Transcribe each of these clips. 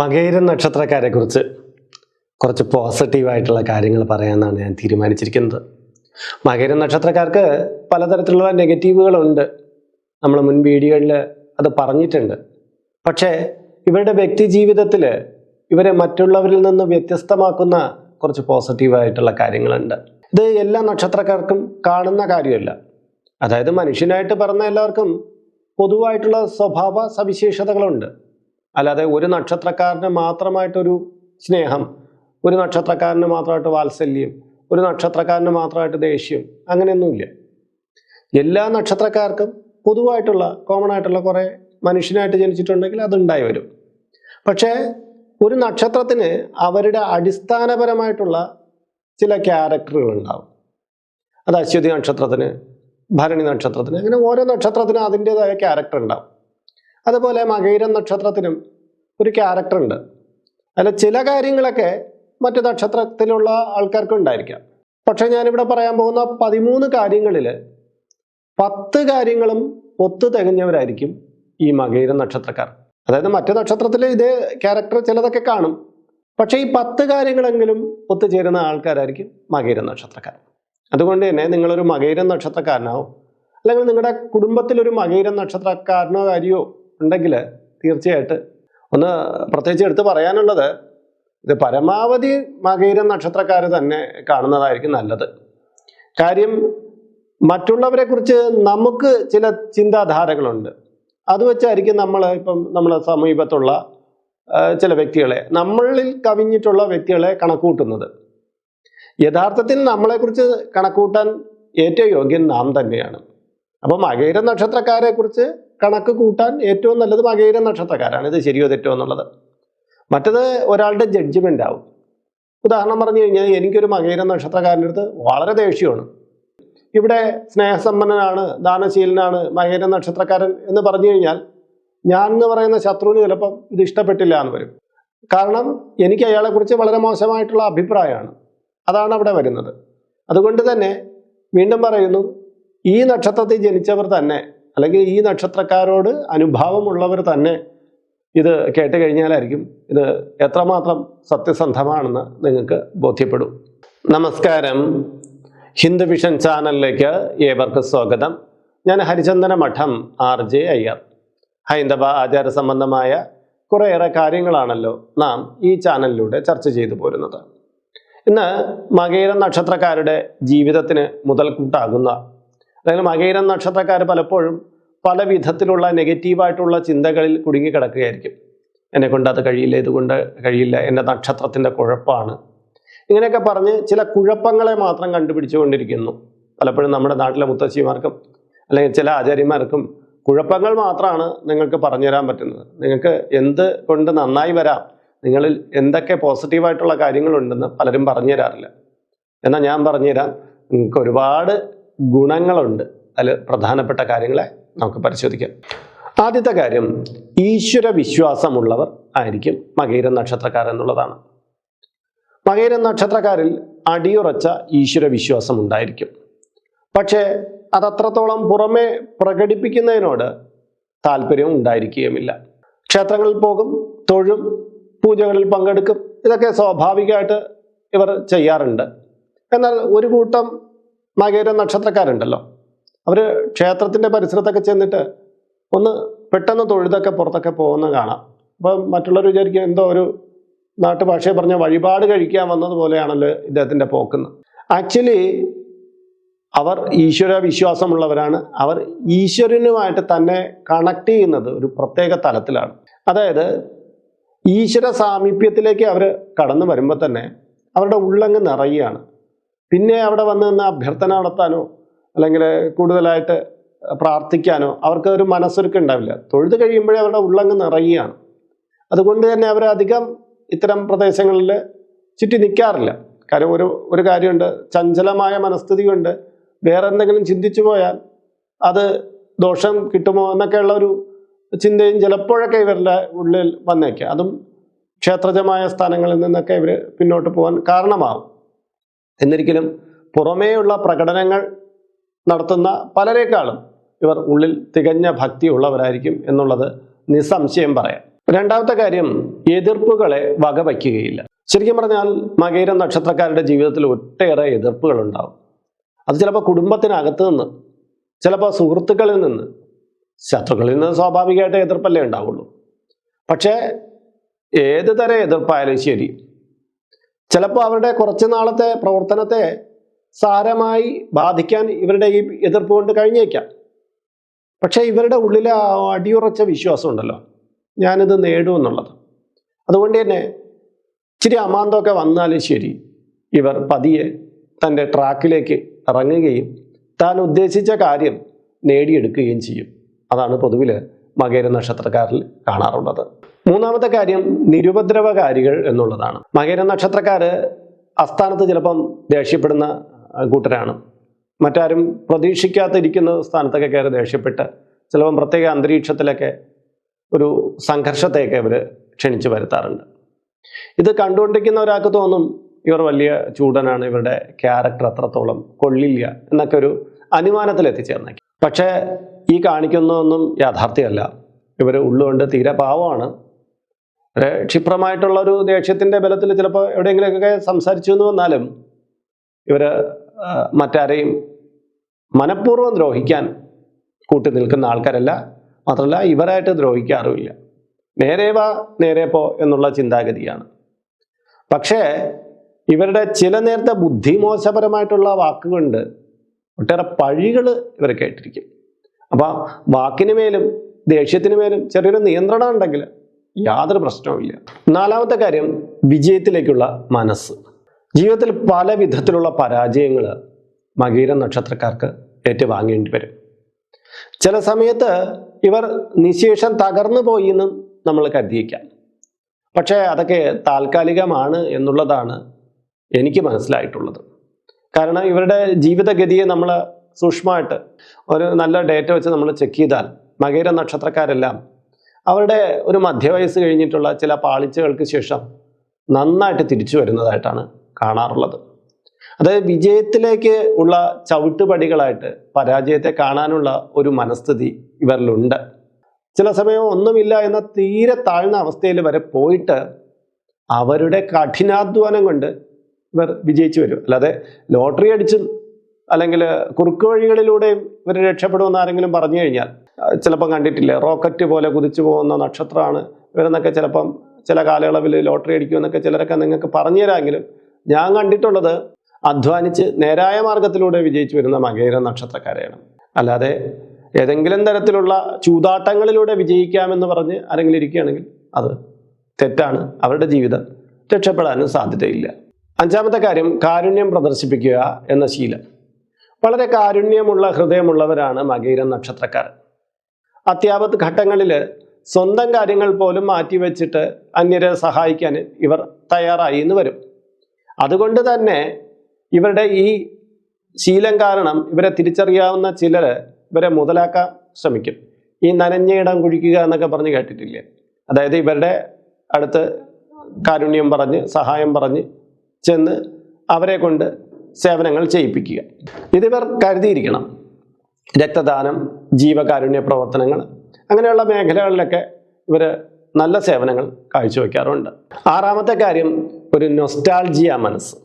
മകയിര നക്ഷത്രക്കാരെ കുറിച്ച് പോസിറ്റീവായിട്ടുള്ള കാര്യങ്ങൾ പറയാമെന്നാണ് ഞാൻ തീരുമാനിച്ചിരിക്കുന്നത്. മകയിര നക്ഷത്രക്കാർക്ക് പലതരത്തിലുള്ള നെഗറ്റീവുകളുണ്ട്. നമ്മൾ മുൻ വീഡിയോയിൽ അത് പറഞ്ഞിട്ടുണ്ട്. പക്ഷേ ഇവരുടെ വ്യക്തി ജീവിതത്തിൽ ഇവരെ മറ്റുള്ളവരിൽ നിന്ന് വ്യത്യസ്തമാക്കുന്ന കുറച്ച് പോസിറ്റീവായിട്ടുള്ള കാര്യങ്ങളുണ്ട്. ഇത് എല്ലാ നക്ഷത്രക്കാർക്കും കാണുന്ന കാര്യമല്ല. അതായത് മനുഷ്യനായിട്ട് പറഞ്ഞ എല്ലാവർക്കും പൊതുവായിട്ടുള്ള സ്വഭാവ സവിശേഷതകളുണ്ട്. അല്ലാതെ ഒരു നക്ഷത്രക്കാരന് മാത്രമായിട്ടൊരു സ്നേഹം ഒരു നക്ഷത്രക്കാരന് മാത്രമായിട്ട് വാത്സല്യം ഒരു നക്ഷത്രക്കാരന് മാത്രമായിട്ട് ദേഷ്യം അങ്ങനെയൊന്നുമില്ല. എല്ലാ നക്ഷത്രക്കാർക്കും പൊതുവായിട്ടുള്ള കോമൺ ആയിട്ടുള്ള കുറേ മനുഷ്യനായിട്ട് ജനിച്ചിട്ടുണ്ടെങ്കിൽ അതുണ്ടായി വരും. പക്ഷേ ഒരു നക്ഷത്രത്തിന് അവരുടെ അടിസ്ഥാനപരമായിട്ടുള്ള ചില ക്യാരക്ടറുകൾ ഉണ്ടാവും അത് അശ്വതി നക്ഷത്രത്തിന് ഭരണി നക്ഷത്രത്തിന് അങ്ങനെ ഓരോ നക്ഷത്രത്തിനും അതിന്റെതായ ക്യാരക്ടർ ഉണ്ടാവും. അതുപോലെ മകൈരം നക്ഷത്രത്തിനും ഒരു ക്യാരക്ടർ ഉണ്ട്. അതിൽ ചില കാര്യങ്ങളൊക്കെ മറ്റു നക്ഷത്രത്തിലുള്ള ആൾക്കാർക്ക് ഉണ്ടായിരിക്കാം. പക്ഷെ ഞാനിവിടെ പറയാൻ പോകുന്ന പതിമൂന്ന് കാര്യങ്ങളിൽ പത്ത് കാര്യങ്ങളും ഒത്തു തികഞ്ഞവരായിരിക്കും ഈ മകയിരം നക്ഷത്രക്കാർ. അതായത് മറ്റു നക്ഷത്രത്തിൽ ഇതേ ക്യാരക്ടർ ചിലതൊക്കെ കാണും. പക്ഷേ ഈ പത്ത് കാര്യങ്ങളെങ്കിലും ഒത്തുചേരുന്ന ആൾക്കാരായിരിക്കും മകയിരം നക്ഷത്രക്കാർ. അതുകൊണ്ട് തന്നെ നിങ്ങളൊരു മകയിരം നക്ഷത്രക്കാരനാവും അല്ലെങ്കിൽ നിങ്ങളുടെ കുടുംബത്തിലൊരു മകയിരം നക്ഷത്രക്കാരനോ കാര്യോ ഉണ്ടെങ്കിൽ തീർച്ചയായിട്ട്. ഒന്ന് പ്രത്യേകിച്ച് എടുത്ത് പറയാനുള്ളത് ഇത് പരമാവധി മകയിരം നക്ഷത്രക്കാർ തന്നെ കാണുന്നതായിരിക്കും നല്ലത്. കാര്യം മറ്റുള്ളവരെ കുറിച്ച് നമുക്ക് ചില ചിന്താധാരകളുണ്ട്. അത് വെച്ചായിരിക്കും നമ്മൾ ഇപ്പം നമ്മളെ സമീപത്തുള്ള ചില വ്യക്തികളെ നമ്മളിൽ കവിഞ്ഞിട്ടുള്ള വ്യക്തികളെ കണക്കൂട്ടുന്നത്. യഥാർത്ഥത്തിൽ നമ്മളെക്കുറിച്ച് കണക്കൂട്ടാൻ ഏറ്റവും യോഗ്യൻ നാം തന്നെയാണ്. അപ്പം മകയിര നക്ഷത്രക്കാരെ കുറിച്ച് കണക്ക് കൂട്ടാൻ ഏറ്റവും നല്ലത് മകയിര നക്ഷത്രക്കാരാണ്. ഇത് ശരിയോ തെറ്റോ എന്നുള്ളത്. മറ്റത് ഒരാളുടെ ജഡ്ജ്മെന്റ് ആവും. ഉദാഹരണം പറഞ്ഞു കഴിഞ്ഞാൽ എനിക്കൊരു മകയിര നക്ഷത്രക്കാരന്റെ അടുത്ത് വളരെ ദേഷ്യമാണ്. ഇവിടെ സ്നേഹസമ്പന്നനാണ് ദാനശീലനാണ് മകയിര നക്ഷത്രക്കാരൻ എന്ന് പറഞ്ഞു കഴിഞ്ഞാൽ ഞാൻ എന്ന് പറയുന്ന ശത്രുവിന് ചിലപ്പം ഇത് ഇഷ്ടപ്പെട്ടില്ല എന്ന് വരും. കാരണം എനിക്ക് അയാളെക്കുറിച്ച് വളരെ മോശമായിട്ടുള്ള അഭിപ്രായമാണ്. അതാണ് അവിടെ വരുന്നത്. അതുകൊണ്ട് തന്നെ വീണ്ടും പറയുന്നു ഈ നക്ഷത്രത്തിൽ ജനിച്ചവർ തന്നെ അല്ലെങ്കിൽ ഈ നക്ഷത്രക്കാരോട് അനുഭാവമുള്ളവർ തന്നെ ഇത് കേട്ട് കഴിഞ്ഞാലായിരിക്കും ഇത് എത്രമാത്രം സത്യസന്ധമാണെന്ന് നിങ്ങൾക്ക് ബോധ്യപ്പെടും. നമസ്കാരം. ഹിന്ദു വിഷൻ ചാനലിലേക്ക് ഏവർക്കും സ്വാഗതം. ഞാൻ ഹരിചന്ദന മഠം ആർ ജെ അയ്യർ. ഹൈന്ദവ ആചാര സംബന്ധമായ കുറേയേറെ കാര്യങ്ങളാണല്ലോ നാം ഈ ചാനലിലൂടെ ചർച്ച ചെയ്തു പോരുന്നത്. ഇന്ന് മകയിരം നക്ഷത്രക്കാരുടെ ജീവിതത്തിന് മുതൽക്കൂട്ടാകുന്ന അല്ലെങ്കിൽ മകയിരം നക്ഷത്രക്കാർ പലപ്പോഴും പല വിധത്തിലുള്ള നെഗറ്റീവായിട്ടുള്ള ചിന്തകളിൽ കുടുങ്ങിക്കിടക്കുകയായിരിക്കും. എന്നെ കൊണ്ട് അത് കഴിയില്ല ഇതുകൊണ്ട് കഴിയില്ല എന്റെ നക്ഷത്രത്തിന്റെ കുഴപ്പമാണ് ഇങ്ങനെയൊക്കെ പറഞ്ഞ് ചില കുഴപ്പങ്ങളെ മാത്രം കണ്ടുപിടിച്ചുകൊണ്ടിരിക്കുന്നു. പലപ്പോഴും നമ്മുടെ നാട്ടിലെ മുത്തശ്ശിമാർക്കും അല്ലെങ്കിൽ ചില ആചാര്യന്മാർക്കും കുഴപ്പങ്ങൾ മാത്രമാണ് നിങ്ങൾക്ക് പറഞ്ഞുതരാൻ പറ്റുന്നത്. നിങ്ങൾക്ക് എന്ത് കൊണ്ട് നന്നായി വരാം നിങ്ങളിൽ എന്തൊക്കെ പോസിറ്റീവായിട്ടുള്ള കാര്യങ്ങളുണ്ടെന്ന് പലരും പറഞ്ഞു തരാറില്ല. എന്നാൽ ഞാൻ പറഞ്ഞുതരാം നിങ്ങൾക്ക് ഒരുപാട് ഗുണങ്ങളുണ്ട്. അതിൽ പ്രധാനപ്പെട്ട കാര്യങ്ങളെ നമുക്ക് പരിശോധിക്കാം. ആദ്യത്തെ കാര്യം ഈശ്വര വിശ്വാസമുള്ളവർ ആയിരിക്കും മകൈര നക്ഷത്രക്കാർ എന്നുള്ളതാണ്. മകൈര നക്ഷത്രക്കാരിൽ അടിയുറച്ച ഈശ്വര വിശ്വാസം ഉണ്ടായിരിക്കും. പക്ഷേ അതത്രത്തോളം പുറമെ പ്രകടിപ്പിക്കുന്നതിനോട് താല്പര്യവും ഉണ്ടായിരിക്കുകയുമില്ല. ക്ഷേത്രങ്ങളിൽ പോകും തൊഴും പൂജകളിൽ പങ്കെടുക്കും ഇതൊക്കെ സ്വാഭാവികമായിട്ട് ഇവർ ചെയ്യാറുണ്ട്. എന്നാൽ ഒരു കൂട്ടം മകേര നക്ഷത്രക്കാരുണ്ടല്ലോ. അവർ ക്ഷേത്രത്തിന്റെ പരിസരത്തൊക്കെ ചെന്നിട്ട് ഒന്ന് പെട്ടെന്ന് തൊഴുതൊക്കെ പുറത്തൊക്കെ പോകുന്ന കാണാം. അപ്പം മറ്റുള്ളവർ വിചാരിക്കും എന്തോ ഒരു നാട്ടുഭാഷയെ പറഞ്ഞ വഴിപാട് കഴിക്കാൻ വന്നതുപോലെയാണല്ലോ ഇദ്ദേഹത്തിന്റെ പോക്കുന്ന് ആക്ച്വലി അവർ ഈശ്വര വിശ്വാസമുള്ളവരാണ്. അവർ ഈശ്വരനുമായിട്ട് തന്നെ കണക്ട് ചെയ്യുന്നത് ഒരു പ്രത്യേക തലത്തിലാണ്. അതായത് ഈശ്വര സാമീപ്യത്തിലേക്ക് അവർ കടന്നു വരുമ്പോൾ തന്നെ അവരുടെ ഉള്ളങ്ങ് നിറയുകയാണ്. പിന്നെ അവിടെ വന്ന് നിന്ന് അഭ്യർത്ഥന നടത്താനോ അല്ലെങ്കിൽ കൂടുതലായിട്ട് പ്രാർത്ഥിക്കാനോ അവർക്ക് ഒരു മനസ്സൊരുക്കം ഉണ്ടാവില്ല. തൊഴുത് കഴിയുമ്പോഴേ അവരുടെ ഉള്ളങ്ങ് നിറയുകയാണ്. അതുകൊണ്ട് തന്നെ അവരധികം ഇത്തരം പ്രദേശങ്ങളിൽ ചുറ്റി നിൽക്കാറില്ല കാര്യം ഒരു ഒരു കാര്യമുണ്ട് ചഞ്ചലമായ മനസ്ഥിതി കൊണ്ട് വേറെ എന്തെങ്കിലും ചിന്തിച്ചു പോയാൽ അത് ദോഷം കിട്ടുമോ എന്നൊക്കെയുള്ള ഒരു ചിന്തയും ചിലപ്പോഴൊക്കെ ഇവരുടെ ഉള്ളിൽ വന്നേക്കുക അതും ക്ഷേത്രജമായ സ്ഥാനങ്ങളിൽ നിന്നൊക്കെ ഇവർ പിന്നോട്ട് പോകാൻ കാരണമാവും. എന്നിരിക്കലും പുറമേയുള്ള പ്രകടനങ്ങൾ നടത്തുന്ന പലരെക്കാളും ഇവർ ഉള്ളിൽ തികഞ്ഞ ഭക്തി ഉള്ളവരായിരിക്കും എന്നുള്ളത് നിസ്സംശയം പറയാം. രണ്ടാമത്തെ കാര്യം എതിർപ്പുകളെ വകവയ്ക്കുകയില്ല. ശരിക്കും പറഞ്ഞാൽ മകയിരം നക്ഷത്രക്കാരുടെ ജീവിതത്തിൽ ഒട്ടേറെ എതിർപ്പുകൾ ഉണ്ടാവും അത് ചിലപ്പോൾ കുടുംബത്തിനകത്ത് നിന്ന് ചിലപ്പോൾ സുഹൃത്തുക്കളിൽ നിന്ന് ശത്രുക്കളിൽ നിന്ന് സ്വാഭാവികമായിട്ട് എതിർപ്പല്ലേ ഉണ്ടാവുള്ളൂ. പക്ഷേ ഏത് തരം എതിർപ്പായാലും ശരി ചിലപ്പോൾ അവരുടെ കുറച്ച് നാളത്തെ പ്രവർത്തനത്തെ സാരമായി ബാധിക്കാൻ ഇവരുടെ ഈ എതിർപ്പ് കൊണ്ട് കഴിഞ്ഞേക്കാം. പക്ഷേ ഇവരുടെ ഉള്ളിലെ അടിയുറച്ച വിശ്വാസം ഉണ്ടല്ലോ. ഞാനിത് നേടുമെന്നുള്ളത് അതുകൊണ്ട് തന്നെ ഇച്ചിരി അമാന്തമൊക്കെ വന്നാലും ശരി ഇവർ പതിയെ തന്റെ ട്രാക്കിലേക്ക് ഇറങ്ങുകയും താൻ ഉദ്ദേശിച്ച കാര്യം നേടിയെടുക്കുകയും ചെയ്യും. അതാണ് പൊതുവിൽ മകേര നക്ഷത്രക്കാരിൽ കാണാറുള്ളത്. മൂന്നാമത്തെ കാര്യം നിരുപദ്രവകാരികൾ എന്നുള്ളതാണ്. മകേര നക്ഷത്രക്കാർ അസ്ഥാനത്ത് ചിലപ്പം ദേഷ്യപ്പെടുന്ന കൂട്ടരാണ്. മറ്റാരും പ്രതീക്ഷിക്കാതിരിക്കുന്ന സ്ഥാനത്തൊക്കെ കയറി ദേഷ്യപ്പെട്ട് ചിലപ്പം പ്രത്യേക അന്തരീക്ഷത്തിലൊക്കെ ഒരു സംഘർഷത്തെയൊക്കെ അവർ ക്ഷണിച്ചു വരുത്താറുണ്ട്. ഇത് കണ്ടുകൊണ്ടിരിക്കുന്ന ഒരാൾക്ക് തോന്നും ഇവർ വലിയ ചൂടനാണ് ഇവരുടെ ക്യാരക്ടർ അത്രത്തോളം കൊള്ളില്ല എന്നൊക്കെ ഒരു അനുമാനത്തിൽ എത്തിച്ചേർന്നേക്കും. പക്ഷേ ഈ കാണിക്കുന്നതൊന്നും യാഥാർത്ഥ്യമല്ല. ഇവർ ഉള്ളുകൊണ്ട് തീരെ പാവമാണ്. ക്ഷിപ്രമായിട്ടുള്ള ഒരു ദേഷ്യത്തിന്റെ ബലത്തിൽ ചിലപ്പോൾ എവിടെയെങ്കിലുമൊക്കെ സംസാരിച്ചു എന്ന് വന്നാലും ഇവർ മറ്റാരെയും മനഃപൂർവം ദ്രോഹിക്കാൻ കൂട്ടി നിൽക്കുന്ന ആൾക്കാരല്ല. മാത്രമല്ല ഇവരായിട്ട് ദ്രോഹിക്കാറുമില്ല. നേരേവ പോ എന്നുള്ള ചിന്താഗതിയാണ്. പക്ഷേ ഇവരുടെ ചില നേരത്തെ ബുദ്ധിമോശപരമായിട്ടുള്ള വാക്കുകൊണ്ട് ഒട്ടേറെ പഴികൾ ഇവർ കേട്ടിരിക്കും. അപ്പോൾ വാക്കിന് മേലും ദേഷ്യത്തിന് മേലും ചെറിയൊരു നിയന്ത്രണം ഉണ്ടെങ്കിൽ യാതൊരു പ്രശ്നവുമില്ല. നാലാമത്തെ കാര്യം വിജയത്തിലേക്കുള്ള മനസ്സ്. ജീവിതത്തിൽ പല വിധത്തിലുള്ള പരാജയങ്ങൾ മകീര നക്ഷത്രക്കാർക്ക് ഏറ്റുവാങ്ങേണ്ടി വരും. ചില സമയത്ത് ഇവർ നിശേഷം തകർന്നു പോയി എന്ന് നമ്മൾ കരുതിയേക്കാം. പക്ഷേ അതൊക്കെ താൽക്കാലികമാണ് എന്നുള്ളതാണ് എനിക്ക് മനസ്സിലായിട്ടുള്ളത്. കാരണം ഇവരുടെ ജീവിതഗതിയെ നമ്മൾ സൂക്ഷ്മമായിട്ട് ഒരു നല്ല ഡേറ്റ വെച്ച് നമ്മൾ ചെക്ക് ചെയ്താൽ മകേര നക്ഷത്രക്കാരെല്ലാം അവരുടെ ഒരു മധ്യവയസ്സ് കഴിഞ്ഞിട്ടുള്ള ചില പാളിച്ചകൾക്ക് ശേഷം നന്നായിട്ട് തിരിച്ചു വരുന്നതായിട്ടാണ് കാണാറുള്ളത്. അതായത് വിജയത്തിലേക്ക് ഉള്ള ചവിട്ടുപടികളായിട്ട് പരാജയത്തെ കാണാനുള്ള ഒരു മനസ്ഥിതി ഇവരിലുണ്ട്. ചില സമയം ഒന്നുമില്ല എന്ന തീരെ താഴ്ന്ന അവസ്ഥയിൽ വരെ പോയിട്ട് അവരുടെ കഠിനാധ്വാനം കൊണ്ട് ഇവർ വിജയിച്ചു വരും. അല്ലാതെ ലോട്ടറി അടിച്ചും അല്ലെങ്കിൽ കുറുക്ക് വഴികളിലൂടെയും ഇവർ രക്ഷപ്പെടുമെന്ന് ആരെങ്കിലും പറഞ്ഞു കഴിഞ്ഞാൽ ചിലപ്പം കണ്ടിട്ടില്ലേ റോക്കറ്റ് പോലെ കുതിച്ചു പോകുന്ന നക്ഷത്രമാണ് ഇവരെന്നൊക്കെ ചിലപ്പം ചില കാലയളവിൽ ലോട്ടറി അടിക്കുമെന്നൊക്കെ ചിലരൊക്കെ നിങ്ങൾക്ക് പറഞ്ഞു തരാമെങ്കിലും ഞാൻ കണ്ടിട്ടുള്ളത് അധ്വാനിച്ച് നേരായ മാർഗത്തിലൂടെ വിജയിച്ചു വരുന്ന മകേര നക്ഷത്രക്കാരെയാണ്. അല്ലാതെ ഏതെങ്കിലും തരത്തിലുള്ള ചൂതാട്ടങ്ങളിലൂടെ വിജയിക്കാമെന്ന് പറഞ്ഞ് ആരെങ്കിലും ഇരിക്കുകയാണെങ്കിൽ അത് തെറ്റാണ്. അവരുടെ ജീവിതം രക്ഷപ്പെടാനും സാധ്യതയില്ല. അഞ്ചാമത്തെ കാര്യം കാരുണ്യം പ്രദർശിപ്പിക്കുക എന്ന ശീലം. വളരെ കാരുണ്യമുള്ള ഹൃദയമുള്ളവരാണ് മകേര നക്ഷത്രക്കാർ. അത്യാപത്ത് ഘട്ടങ്ങളിൽ സ്വന്തം കാര്യങ്ങൾ പോലും മാറ്റിവെച്ചിട്ട് അന്യരെ സഹായിക്കാൻ ഇവർ തയ്യാറായി എന്ന് വരും. അതുകൊണ്ട് തന്നെ ഇവരുടെ ഈ ശീലം കാരണം ഇവരെ തിരിച്ചറിയാവുന്ന ചിലർ ഇവരെ മുതലാക്കാൻ ശ്രമിക്കും. ഈ നനഞ്ഞയിടം കുഴിക്കുക എന്നൊക്കെ പറഞ്ഞ് കേട്ടിട്ടില്ലേ? അതായത് ഇവരുടെ അടുത്ത് കാരുണ്യം പറഞ്ഞ് സഹായം പറഞ്ഞ് ചെന്ന് അവരെ കൊണ്ട് സേവനങ്ങൾ ചെയ്യിപ്പിക്കുക. ഇതിവർ കരുതിയിരിക്കണം. രക്തദാനം ജീവകാരുണ്യ പ്രവർത്തനങ്ങൾ അങ്ങനെയുള്ള മേഖലകളിലൊക്കെ ഇവർ നല്ല സേവനങ്ങൾ കാഴ്ചവെക്കാറുണ്ട്. ആറാമത്തെ കാര്യം ഒരു നൊസ്റ്റാൾജിയ മനസ്സ്.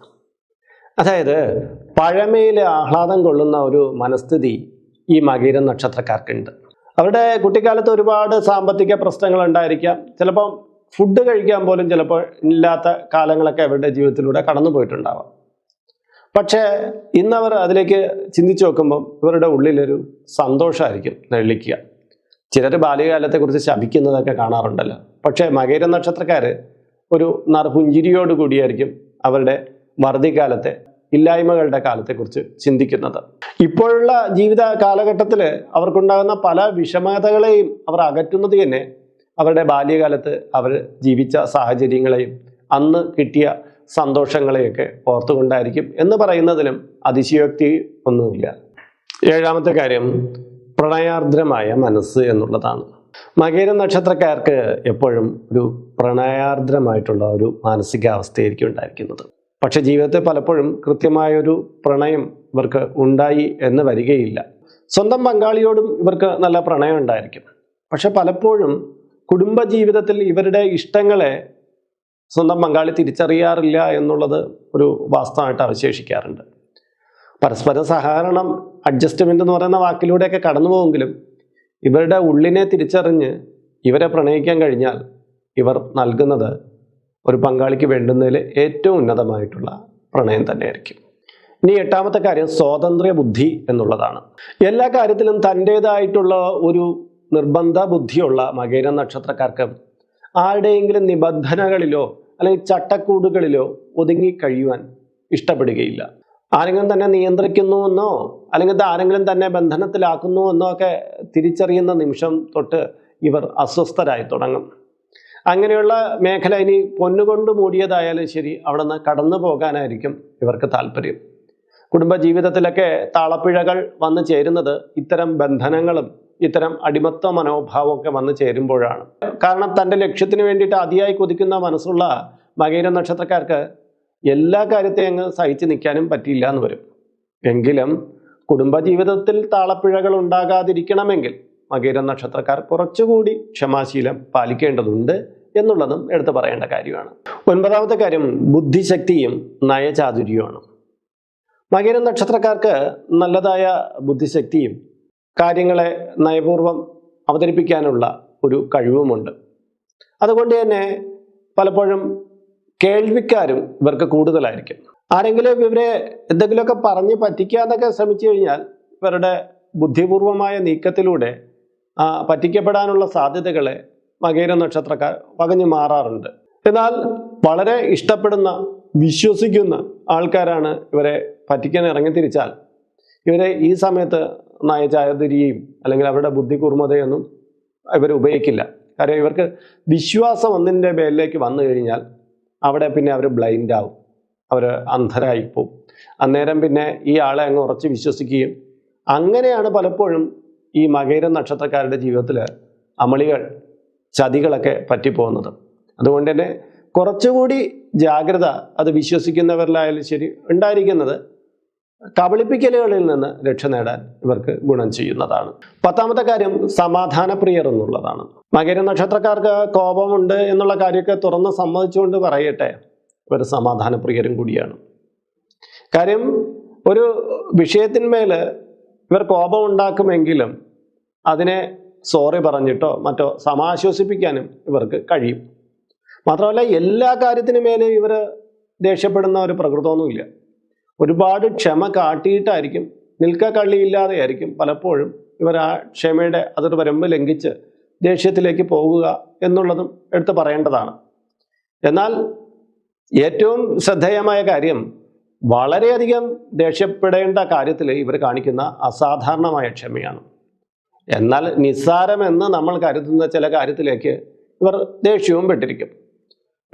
അതായത് പഴമയിൽ ആഹ്ലാദം കൊള്ളുന്ന ഒരു മനസ്ഥിതി ഈ മകീര നക്ഷത്രക്കാർക്കുണ്ട്. അവരുടെ കുട്ടിക്കാലത്ത് ഒരുപാട് സാമ്പത്തിക പ്രശ്നങ്ങൾ ഉണ്ടായിരിക്കാം. ചിലപ്പം ഫുഡ് കഴിക്കാൻ പോലും ചിലപ്പോൾ ഇല്ലാത്ത കാലങ്ങളൊക്കെ അവരുടെ ജീവിതത്തിലൂടെ കടന്നു പോയിട്ടുണ്ടാവാം. പക്ഷേ ഇന്നവർ അതിലേക്ക് ചിന്തിച്ചു നോക്കുമ്പം ഇവരുടെ ഉള്ളിലൊരു സന്തോഷമായിരിക്കും നെള്ളിക്കുക. ചിലർ ബാല്യകാലത്തെക്കുറിച്ച് ശപിക്കുന്നതൊക്കെ കാണാറുണ്ടല്ലോ. പക്ഷേ മകേര നക്ഷത്രക്കാർ ഒരു നറുപുഞ്ചിരിയോട് കൂടിയായിരിക്കും അവരുടെ വറുതിക്കാലത്തെ ഇല്ലായ്മകളുടെ കാലത്തെക്കുറിച്ച് ചിന്തിക്കുന്നത്. ഇപ്പോഴുള്ള ജീവിത കാലഘട്ടത്തിൽ അവർക്കുണ്ടാകുന്ന പല വിഷമതകളെയും അവർ അകറ്റുന്നത് തന്നെ അവരുടെ ബാല്യകാലത്ത് അവർ ജീവിച്ച സാഹചര്യങ്ങളെയും അന്ന് കിട്ടിയ സന്തോഷങ്ങളെയൊക്കെ ഓർത്തുകൊണ്ടായിരിക്കും എന്ന് പറയുന്നതിലും അതിശയോക്തി ഒന്നുമില്ല. ഏഴാമത്തെ കാര്യം പ്രണയാർദ്രമായ മനസ്സ് എന്നുള്ളതാണ്. മകേര നക്ഷത്രക്കാർക്ക് എപ്പോഴും ഒരു പ്രണയാർദ്രമായിട്ടുള്ള ഒരു മാനസികാവസ്ഥയായിരിക്കും ഉണ്ടായിരിക്കുന്നത്. പക്ഷെ ജീവിതത്തെ പലപ്പോഴും കൃത്യമായൊരു പ്രണയം ഇവർക്ക് ഉണ്ടായി എന്ന് വരികയില്ല. സ്വന്തം പങ്കാളിയോടും ഇവർക്ക് നല്ല പ്രണയം ഉണ്ടായിരിക്കും. പക്ഷെ പലപ്പോഴും കുടുംബ ജീവിതത്തിൽ ഇവരുടെ ഇഷ്ടങ്ങളെ സ്വന്തം പങ്കാളി തിരിച്ചറിയാറില്ല എന്നുള്ളത് ഒരു വാസ്തവമായിട്ട് അവശേഷിക്കാറുണ്ട്. പരസ്പര സഹകരണം അഡ്ജസ്റ്റ്മെന്റ് എന്ന് പറയുന്ന വാക്കിലൂടെയൊക്കെ കടന്നു പോകുമെങ്കിലും ഇവരുടെ ഉള്ളിനെ തിരിച്ചറിഞ്ഞ് ഇവരെ പ്രണയിക്കാൻ കഴിഞ്ഞാൽ ഇവർ നൽകുന്നത് ഒരു പങ്കാളിക്ക് വേണ്ടുന്നതിൽ ഏറ്റവും ഉന്നതമായിട്ടുള്ള പ്രണയം തന്നെയായിരിക്കും. ഇനി എട്ടാമത്തെ കാര്യം സ്വാതന്ത്ര്യ ബുദ്ധി എന്നുള്ളതാണ്. എല്ലാ കാര്യത്തിലും തന്റേതായിട്ടുള്ള ഒരു നിർബന്ധ ബുദ്ധിയുള്ള മകേര നക്ഷത്രക്കാർക്ക് ആരുടെയെങ്കിലും നിബന്ധനകളിലോ അല്ലെങ്കിൽ ചട്ടക്കൂടുകളിലോ ഒതുങ്ങി കഴിയുവാൻ ഇഷ്ടപ്പെടുകയില്ല. ആരെങ്കിലും തന്നെ നിയന്ത്രിക്കുന്നുവെന്നോ അല്ലെങ്കിൽ ആരെങ്കിലും തന്നെ ബന്ധനത്തിലാക്കുന്നുവെന്നോ ഒക്കെ തിരിച്ചറിയുന്ന നിമിഷം തൊട്ട് ഇവർ അസ്വസ്ഥരായി തുടങ്ങും. അങ്ങനെയുള്ള മേഖല ഇനി പൊന്നുകൊണ്ട് മൂടിയതായാലും ശരി അവിടെ നിന്ന് കടന്നു പോകാനായിരിക്കും ഇവർക്ക് താല്പര്യം കുടുംബജീവിതത്തിലൊക്കെ താളപ്പിഴകൾ വന്നു ചേരുന്നത് ഇത്തരം ബന്ധനങ്ങളും ഇത്തരം അടിമത്വ മനോഭാവമൊക്കെ വന്നു ചേരുമ്പോഴാണ്. കാരണം തന്റെ ലക്ഷ്യത്തിന് വേണ്ടിയിട്ട് അതിയായി കൊതിക്കുന്ന മനസ്സുള്ള മകേര നക്ഷത്രക്കാർക്ക് എല്ലാ കാര്യത്തെയും അങ്ങ് സഹിച്ചു നിൽക്കാനും പറ്റിയില്ല എന്ന് വരും. എങ്കിലും കുടുംബജീവിതത്തിൽ താളപ്പിഴകൾ ഉണ്ടാകാതിരിക്കണമെങ്കിൽ മകേര നക്ഷത്രക്കാർ കുറച്ചുകൂടി ക്ഷമാശീലം പാലിക്കേണ്ടതുണ്ട് എന്നുള്ളതും എടുത്തു പറയേണ്ട കാര്യമാണ്. ഒൻപതാമത്തെ കാര്യം ബുദ്ധിശക്തിയും നയചാതുര്യവുമാണ്. മകേര നക്ഷത്രക്കാർക്ക് നല്ലതായ ബുദ്ധിശക്തിയും കാര്യങ്ങളെ നയപൂർവം അവതരിപ്പിക്കാനുള്ള ഒരു കഴിവുമുണ്ട്. അതുകൊണ്ട് തന്നെ പലപ്പോഴും കേൾവിക്കാരും ഇവർക്ക് കൂടുതലായിരിക്കും. ആരെങ്കിലും ഇവരെ എന്തെങ്കിലുമൊക്കെ പറഞ്ഞ് പറ്റിക്കാന്നൊക്കെ ശ്രമിച്ചു കഴിഞ്ഞാൽ ഇവരുടെ ബുദ്ധിപൂർവമായ നീക്കത്തിലൂടെ പറ്റിക്കപ്പെടാനുള്ള സാധ്യതകളെ മകേര നക്ഷത്രക്കാർ പകഞ്ഞു മാറാറുണ്ട്. എന്നാൽ വളരെ ഇഷ്ടപ്പെടുന്ന വിശ്വസിക്കുന്ന ആൾക്കാരാണ് ഇവരെ പറ്റിക്കാൻ ഇറങ്ങി തിരിച്ചാൽ ഇവരെ ഈ സമയത്ത് നയചാതുരിയും അല്ലെങ്കിൽ അവരുടെ ബുദ്ധി കൂർമ്മതയൊന്നും ഇവർ ഉപയോഗിക്കില്ല. കാര്യം ഇവർക്ക് വിശ്വാസം ഒന്നിന്റെ മേലിലേക്ക് വന്നു കഴിഞ്ഞാൽ അവിടെ പിന്നെ അവർ ബ്ലൈൻഡ് ആവും. അവർ അന്ധരായിപ്പോവും അന്നേരം പിന്നെ ഈ ആളെ അങ്ങ് ഉറച്ച് വിശ്വസിക്കുകയും അങ്ങനെയാണ് പലപ്പോഴും ഈ മകേര നക്ഷത്രക്കാരുടെ ജീവിതത്തിൽ അമളികൾ ചതികളൊക്കെ പറ്റിപ്പോകുന്നത്. അതുകൊണ്ട് തന്നെ കുറച്ചുകൂടി ജാഗ്രത അത് വിശ്വസിക്കുന്നവരിലായാലും ശരി ഉണ്ടായിരിക്കുന്നത് കബളിപ്പിക്കലുകളിൽ നിന്ന് രക്ഷ നേടാൻ ഇവർക്ക് ഗുണം ചെയ്യുന്നതാണ്. പത്താമത്തെ കാര്യം സമാധാനപ്രിയർ എന്നുള്ളതാണ്. മകര നക്ഷത്രക്കാർക്ക് കോപമുണ്ട് എന്നുള്ള കാര്യമൊക്കെ തുറന്ന് സമ്മതിച്ചുകൊണ്ട് പറയട്ടെ. ഇവർ സമാധാനപ്രിയരും കൂടിയാണ്. കാര്യം ഒരു വിഷയത്തിന്മേൽ ഇവർ കോപം ഉണ്ടാക്കുമെങ്കിലും അതിനെ സോറി പറഞ്ഞിട്ടോ മറ്റോ സമാശ്വസിപ്പിക്കാനും ഇവർക്ക് കഴിയും. മാത്രമല്ല എല്ലാ കാര്യത്തിനു മേലും ഇവർ ദേഷ്യപ്പെടുന്ന ഒരു പ്രകൃതമൊന്നുമില്ല. ഒരുപാട് ക്ഷമ കാട്ടിയിട്ടായിരിക്കും നിൽക്ക കള്ളിയില്ലാതെയായിരിക്കും പലപ്പോഴും ഇവർ ആ ക്ഷമയുടെ അതൊരു വരമ്പ് ലംഘിച്ച് ദേഷ്യത്തിലേക്ക് പോകുക എന്നുള്ളതും എടുത്തു പറയേണ്ടതാണ്. എന്നാൽ ഏറ്റവും ശ്രദ്ധേയമായ കാര്യം വളരെയധികം ദേഷ്യപ്പെടേണ്ട കാര്യത്തിൽ ഇവർ കാണിക്കുന്ന അസാധാരണമായ ക്ഷമയാണ്. എന്നാൽ നിസ്സാരമെന്ന് നമ്മൾ കരുതുന്ന ചില കാര്യത്തിലേക്ക് ഇവർ ദേഷ്യവും പെട്ടിരിക്കും.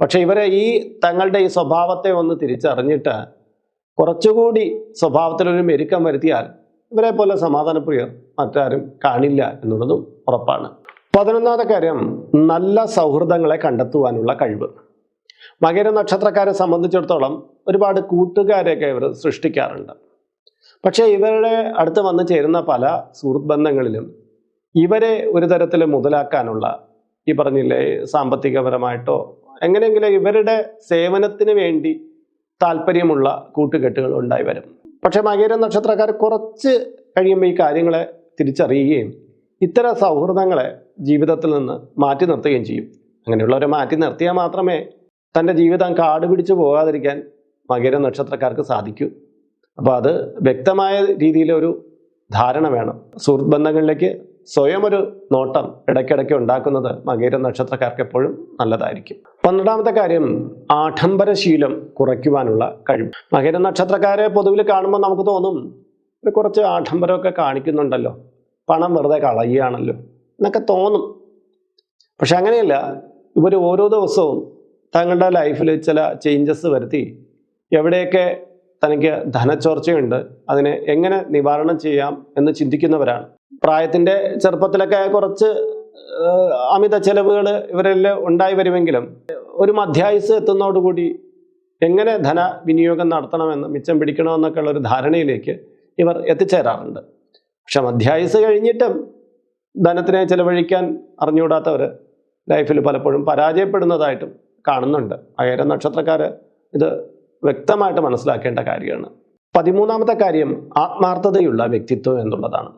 പക്ഷെ ഇവരെ ഈ തങ്ങളുടെ ഈ സ്വഭാവത്തെ ഒന്ന് തിരിച്ചറിഞ്ഞിട്ട് കുറച്ചുകൂടി സ്വഭാവത്തിലൊരു മെരുക്കം വരുത്തിയാൽ ഇവരെ പോലെ സമാധാനപ്രിയർ മറ്റാരും കാണില്ല എന്നുള്ളതും ഉറപ്പാണ്. പതിനൊന്നാമത്തെ കാര്യം നല്ല സൗഹൃദങ്ങളെ കണ്ടെത്തുവാനുള്ള കഴിവ്. മകര നക്ഷത്രക്കാരെ സംബന്ധിച്ചിടത്തോളം ഒരുപാട് കൂട്ടുകാരെയൊക്കെ ഇവർ സൃഷ്ടിക്കാറുണ്ട്. പക്ഷേ ഇവരുടെ അടുത്ത് വന്നു ചേരുന്ന പല സുഹൃത്ത് ബന്ധങ്ങളിലും ഇവരെ ഒരു തരത്തിൽ മുതലാക്കാനുള്ള ഈ പറഞ്ഞില്ലേ സാമ്പത്തികപരമായിട്ടോ എങ്ങനെയെങ്കിലും ഇവരുടെ സേവനത്തിന് വേണ്ടി താല്പര്യമുള്ള കൂട്ടുകെട്ടുകൾ ഉണ്ടായി വരും. പക്ഷേ മകര നക്ഷത്രക്കാർ കുറച്ച് കഴിയുമ്പോൾ ഈ കാര്യങ്ങളെ തിരിച്ചറിയുകയും ഇത്തരം സൗഹൃദങ്ങളെ ജീവിതത്തിൽ നിന്ന് മാറ്റി നിർത്തുകയും ചെയ്യും. അങ്ങനെയുള്ളവരെ മാറ്റി നിർത്തിയാൽ മാത്രമേ തന്റെ ജീവിതം കാട് പിടിച്ചു പോകാതിരിക്കാൻ മകര നക്ഷത്രക്കാർക്ക് സാധിക്കൂ. അപ്പോൾ അത് വ്യക്തമായ രീതിയിലൊരു ധാരണ വേണം. സുഹൃത്ത് ബന്ധങ്ങളിലേക്ക് സ്വയം ഒരു നോട്ടം ഇടയ്ക്കിടയ്ക്ക് ഉണ്ടാക്കുന്നത് മകര നക്ഷത്രക്കാർക്ക് എപ്പോഴും നല്ലതായിരിക്കും. പന്ത്രണ്ടാമത്തെ കാര്യം ആഡംബരശീലം കുറയ്ക്കുവാനുള്ള കഴിവ്. മകര നക്ഷത്രക്കാരെ പൊതുവിൽ കാണുമ്പോൾ നമുക്ക് തോന്നും കുറച്ച് ആഡംബരമൊക്കെ കാണിക്കുന്നുണ്ടല്ലോ. പണം വെറുതെ കളയുകയാണല്ലോ എന്നൊക്കെ തോന്നും. പക്ഷെ അങ്ങനെയല്ല ഇവർ ഓരോ ദിവസവും തങ്ങളുടെ ലൈഫിൽ ചില ചേഞ്ചസ് വരുത്തി. എവിടെയൊക്കെ തനിക്ക് ധനച്ചോർച്ചയുണ്ട് അതിനെ എങ്ങനെ നിവാരണം ചെയ്യാം എന്ന് ചിന്തിക്കുന്നവരാണ്. പ്രായത്തിന്റെ ചെറുപ്പത്തിലൊക്കെ കുറച്ച് അമിത ചെലവുകൾ ഇവരെല്ലാം ഉണ്ടായി വരുമെങ്കിലും ഒരു മധ്യായുസ് എത്തുന്നതോടുകൂടി എങ്ങനെ ധന വിനിയോഗം നടത്തണമെന്ന് മിച്ചം പിടിക്കണമെന്നൊക്കെ ഉള്ള ഒരു ധാരണയിലേക്ക് ഇവർ എത്തിച്ചേരാറുണ്ട്. പക്ഷെ മധ്യായുസ് കഴിഞ്ഞിട്ടും ധനത്തിനെ ചെലവഴിക്കാൻ അറിഞ്ഞുകൂടാത്തവർ ലൈഫിൽ പലപ്പോഴും പരാജയപ്പെടുന്നതായിട്ടും കാണുന്നുണ്ട്. അയര നക്ഷത്രക്കാർ ഇത് വ്യക്തമായിട്ട് മനസ്സിലാക്കേണ്ട കാര്യമാണ്. പതിമൂന്നാമത്തെ കാര്യം ആത്മാർത്ഥതയുള്ള വ്യക്തിത്വം എന്നുള്ളതാണ്.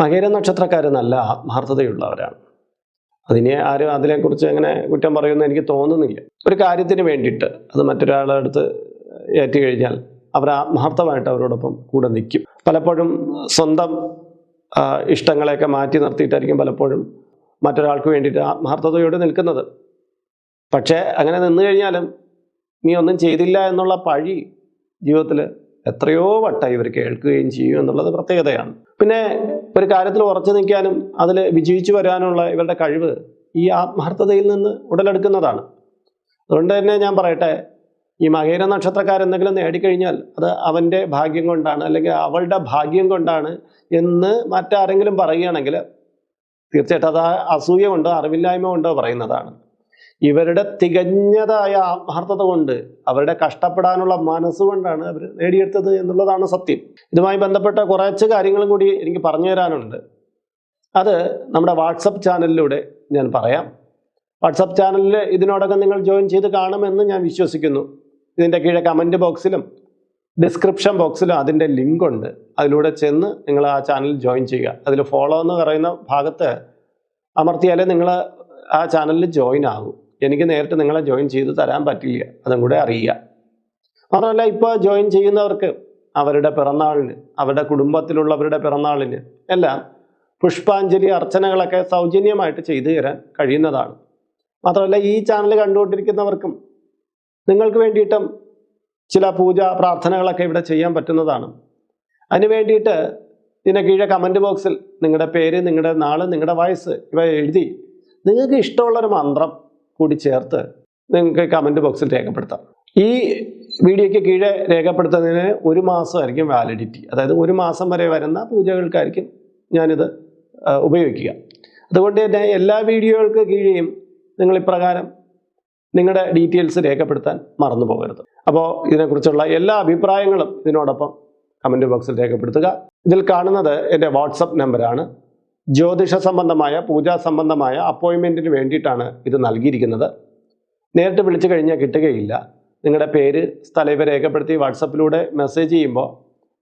മകര നക്ഷത്രക്കാർ നല്ല ആത്മാർത്ഥതയുള്ളവരാണ്. അതിനെ ആരും അതിനെക്കുറിച്ച് അങ്ങനെ കുറ്റം പറയുമെന്ന് എനിക്ക് തോന്നുന്നില്ല. ഒരു കാര്യത്തിന് വേണ്ടിയിട്ട് അത് മറ്റൊരാളുടെ അടുത്ത് ഏറ്റുകഴിഞ്ഞാൽ അവർ ആത്മാർത്ഥമായിട്ട് അവരോടൊപ്പം കൂടെ നിൽക്കും. പലപ്പോഴും സ്വന്തം ഇഷ്ടങ്ങളെയൊക്കെ മാറ്റി നിർത്തിയിട്ടായിരിക്കും പലപ്പോഴും മറ്റൊരാൾക്ക് വേണ്ടിയിട്ട് ആത്മാർത്ഥതയോടെ നിൽക്കുന്നത്. പക്ഷേ അങ്ങനെ നിന്നു കഴിഞ്ഞാലും നീ ഒന്നും ചെയ്തില്ല എന്നുള്ള പഴി ജീവിതത്തിൽ എത്രയോ വട്ടം ഇവർ കേൾക്കുകയും ചെയ്യും എന്നുള്ളത് പ്രത്യേകതയാണ്. പിന്നെ ഒരു കാര്യത്തിൽ ഉറച്ചു നിൽക്കാനും അതിൽ വിജയിച്ചു വരാനുള്ള ഇവരുടെ കഴിവ് ഈ ആത്മാർത്ഥതയിൽ നിന്ന് ഉടലെടുക്കുന്നതാണ്. അതുകൊണ്ട് തന്നെ ഞാൻ പറയട്ടെ ഈ മകേര നക്ഷത്രക്കാർ എന്തെങ്കിലും നേടിക്കഴിഞ്ഞാൽ അത് അവന്റെ ഭാഗ്യം കൊണ്ടാണ് അല്ലെങ്കിൽ അവളുടെ ഭാഗ്യം കൊണ്ടാണ് എന്ന് മറ്റാരെങ്കിലും പറയുകയാണെങ്കിൽ തീർച്ചയായിട്ടും അത് അസൂയ കൊണ്ടോ അറിവില്ലായ്മ കൊണ്ടോ പറയുന്നതാണ്. ഇവരുടെ തികഞ്ഞതായ ആത്മാർത്ഥത കൊണ്ട് അവരുടെ കഷ്ടപ്പെടാനുള്ള മനസ്സുകൊണ്ടാണ് അവർ നേടിയെടുത്തത് എന്നുള്ളതാണ് സത്യം. ഇതുമായി ബന്ധപ്പെട്ട കുറച്ച് കാര്യങ്ങളും കൂടി എനിക്ക് പറഞ്ഞു തരാനുണ്ട്. അത് നമ്മുടെ വാട്സപ്പ് ചാനലിലൂടെ ഞാൻ പറയാം. വാട്സപ്പ് ചാനലിൽ ഇതിനോടകം നിങ്ങൾ ജോയിൻ ചെയ്ത് കാണുമെന്ന് ഞാൻ വിശ്വസിക്കുന്നു. ഇതിന്റെ കീഴെ കമന്റ് ബോക്സിലും ഡിസ്ക്രിപ്ഷൻ ബോക്സിലും അതിന്റെ ലിങ്ക് ഉണ്ട്. അതിലൂടെ ചെന്ന് നിങ്ങൾ ആ ചാനൽ ജോയിൻ ചെയ്യുക. അതിൽ ഫോളോ എന്ന് പറയുന്ന ഭാഗത്ത് അമർത്തിയാലേ നിങ്ങൾ ആ ചാനലിൽ ജോയിൻ ആകും എനിക്ക് നേരിട്ട് നിങ്ങളെ ജോയിൻ ചെയ്ത് തരാൻ പറ്റില്ല. അതും കൂടെ അറിയുക. മാത്രമല്ല ഇപ്പോൾ ജോയിൻ ചെയ്യുന്നവർക്ക് അവരുടെ പിറന്നാളിന് അവരുടെ കുടുംബത്തിലുള്ളവരുടെ പിറന്നാളിന് എല്ലാം പുഷ്പാഞ്ജലി അർച്ചനകളൊക്കെ സൗജന്യമായിട്ട് ചെയ്തു തരാൻ കഴിയുന്നതാണ്. മാത്രമല്ല ഈ ചാനൽ കണ്ടുകൊണ്ടിരിക്കുന്നവർക്കും നിങ്ങൾക്ക് വേണ്ടിയിട്ടും ചില പൂജ പ്രാർത്ഥനകളൊക്കെ ഇവിടെ ചെയ്യാൻ പറ്റുന്നതാണ്. അതിന് വേണ്ടിയിട്ട് ഇതിന് കീഴെ കമന്റ് ബോക്സിൽ നിങ്ങളുടെ പേര് നിങ്ങളുടെ നാൾ നിങ്ങളുടെ വയസ്സ് ഇവ എഴുതി നിങ്ങൾക്ക് ഇഷ്ടമുള്ളൊരു മന്ത്രം കൂടി ചേർത്ത് നിങ്ങൾക്ക് കമന്റ് ബോക്സിൽ രേഖപ്പെടുത്താം. ഈ വീഡിയോയ്ക്ക് കീഴെ രേഖപ്പെടുത്തുന്നതിന് ഒരു മാസമായിരിക്കും വാലിഡിറ്റി അതായത് ഒരു മാസം വരെ വരുന്ന പൂജകൾക്കായിരിക്കും ഞാനിത് ഉപയോഗിക്കുക. അതുകൊണ്ട് തന്നെ എല്ലാ വീഡിയോകൾക്ക് കീഴെയും നിങ്ങൾ ഇപ്രകാരം നിങ്ങളുടെ ഡീറ്റെയിൽസ് രേഖപ്പെടുത്താൻ മറന്നു പോകരുത്. അപ്പോൾ ഇതിനെക്കുറിച്ചുള്ള എല്ലാ അഭിപ്രായങ്ങളും ഇതിനോടൊപ്പം കമന്റ് ബോക്സിൽ രേഖപ്പെടുത്തുക. ഇതിൽ കാണുന്നത് എന്റെ വാട്സപ്പ് നമ്പറാണ്. ജ്യോതിഷ സംബന്ധമായ പൂജാ സംബന്ധമായ അപ്പോയിൻമെന്റിന് വേണ്ടിയിട്ടാണ് ഇത് നൽകിയിരിക്കുന്നത്. നേരിട്ട് വിളിച്ചു കഴിഞ്ഞാൽ കിട്ടുകയില്ല. നിങ്ങളുടെ പേര് സ്ഥലം ഇവ രേഖപ്പെടുത്തി വാട്സപ്പിലൂടെ മെസ്സേജ് ചെയ്യുമ്പോൾ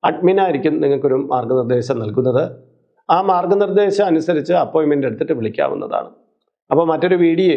അഡ്മിനായിരിക്കും നിങ്ങൾക്കൊരു മാർഗനിർദ്ദേശം നൽകുന്നത്. ആ മാർഗനിർദ്ദേശം അനുസരിച്ച് അപ്പോയിൻമെന്റ് എടുത്തിട്ട് വിളിക്കാവുന്നതാണ്. അപ്പോൾ മറ്റൊരു വീഡിയോ